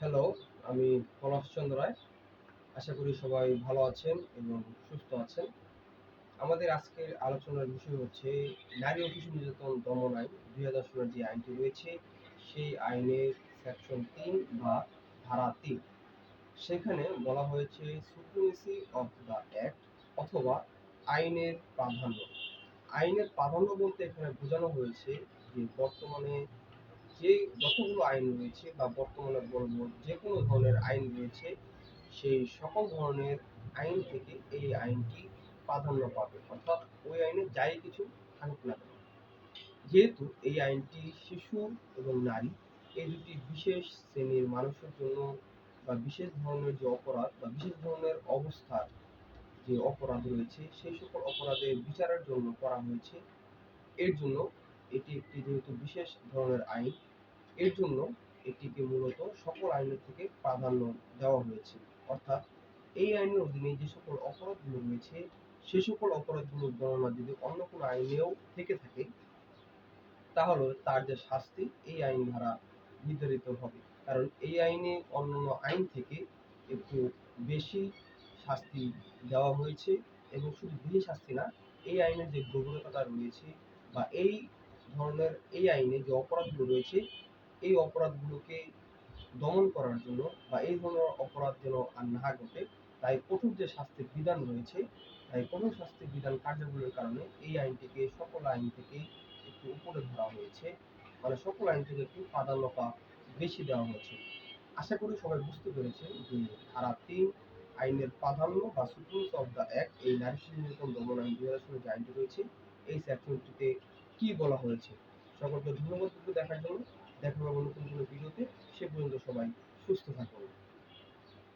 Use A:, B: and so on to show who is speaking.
A: Hello আমি পলাশচন্দ্র রায়। আশা করি সবাই ভালো আছেন এবং সুস্থ আছেন। আমাদের আজকের আলোচনার বিষয় হচ্ছে, নারী ও শিশু নির্যাতন দমন আইন দুই হাজার ষোলোর যে আইনটি রয়েছে, সেই আইনের সেকশন তিন বা ধারা তিন। সেখানে বলা হয়েছে সুপ্রিমেসি অফ দ্য অ্যাক্ট অথবা আইনের প্রাধান্য। আইনের প্রাধান্য বলতে এখানে বোঝানো হয়েছে যে বর্তমানে যে যতগুলো আইন রয়েছে বা বর্তমানে বলব যে কোনো ধরনের আইন রয়েছে, সেই সকল ধরনের আইন থেকে এই আইনটি প্রাধান্য পাবে। অর্থাৎ ওই আইনে যাই কিছু থাকুক না কেন। যেহেতু এই আইনটি শিশু এবং নারী, এই দুটি বিশেষ শ্রেণির মানুষের জন্য বা বিশেষ ধরনের যে অপরাধ বা বিশেষ ধরনের অবস্থার যে অপরাধ রয়েছে, সেই সকল অপরাধের বিচারের জন্য করা হয়েছে। এর জন্য এটি একটি যেহেতু বিশেষ ধরনের আইন, এর জন্য এটিকে মূলত সকল আইনের থেকে প্রাধান্য দেওয়া হয়েছে। অর্থাৎ এই আইনের অধীনে যে সকল অপরাধগুলো রয়েছে, সে সকল অপরাধগুলোর গণনা যদি অন্য কোনো আইনেও থেকে থাকে, তাহলে তার যে শাস্তি এই আইন দ্বারা নির্ধারিত হবে। কারণ এই আইনে অন্যান্য আইন থেকে একটু বেশি শাস্তি দেওয়া হয়েছে এবং শুধু বেশি শাস্তি না, এই আইনের যে গভীরতা রয়েছে বা এই ধরনের এই আইনে যে অপরাধগুলো রয়েছে, এই অপরাধগুলোকে দমন করার জন্য বা এই ধরনের অপরাধ যেন আর না ঘটে, তাই কঠোর যে শাস্তির বিধান রয়েছে, তাই কঠোর শাস্তির বিধান কার্যকরের কারণে এই আইনটিকে, সকল আইন থেকে একটু উপরে ধরা হয়েছে। মানে সকল আইন থেকে একটু প্রাধান্যতা বেশি দেওয়া হয়েছে। আশা করি সবাই বুঝতে পেরেছেন যে ধারা তিন আইনের প্রাধান্য বা সুপ্রিমস অফ দ্য অ্যাক্ট এই নারী শিশু নির্যাতন দমন আইন দুই হাজার ষোলো যে আইনটি রয়েছে, এই সেকশনটিতে কি বলা হয়েছে? সকলকে ধন্যবাদ দেখার জন্য। দেখা হবে নতুন কোনো ভিডিওতে। সে পর্যন্ত সবাই সুস্থ থাকুন।